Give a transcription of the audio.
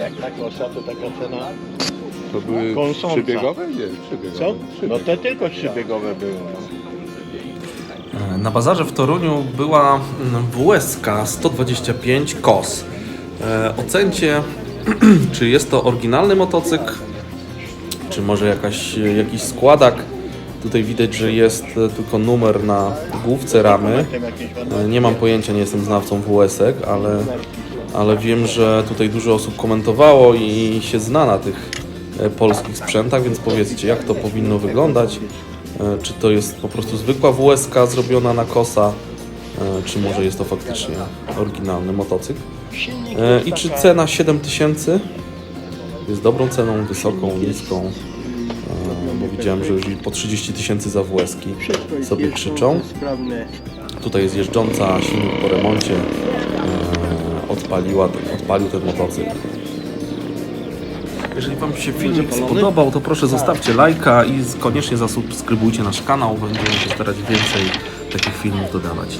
Jak tak osza, to taka cena. To były Kąsąca. trzybiegowe? Nie, trzybiegowe. Co? No Trzybiegowe. te tylko trzybiegowe były. No. Na bazarze w Toruniu była mm, WSK 125 KOS. E, Ocencie, czy jest to oryginalny motocykl, czy może jakaś, jakiś składak. Tutaj widać, że jest e, tylko numer na główce ramy. Jakieś E, Nie mam pojęcia, nie jestem znawcą WS-ek, ale, ale wiem, że tutaj dużo osób komentowało i się zna na tych e, polskich sprzętach, więc powiedzcie, jak to powinno wyglądać. E, Czy to jest po prostu zwykła WSK zrobiona na kosa, e, czy może jest to faktycznie oryginalny motocykl. I czy cena 7000 jest dobrą ceną, wysoką, niską? Bo widziałem, że już po 30 tysięcy za WS-ki sobie krzyczą. Tutaj jest jeżdżąca, silnik po remoncie odpaliła, odpalił ten motocykl. Jeżeli Wam się filmik spodobał, to proszę zostawcie lajka i koniecznie zasubskrybujcie nasz kanał. Będziemy się starać więcej takich filmów dodawać.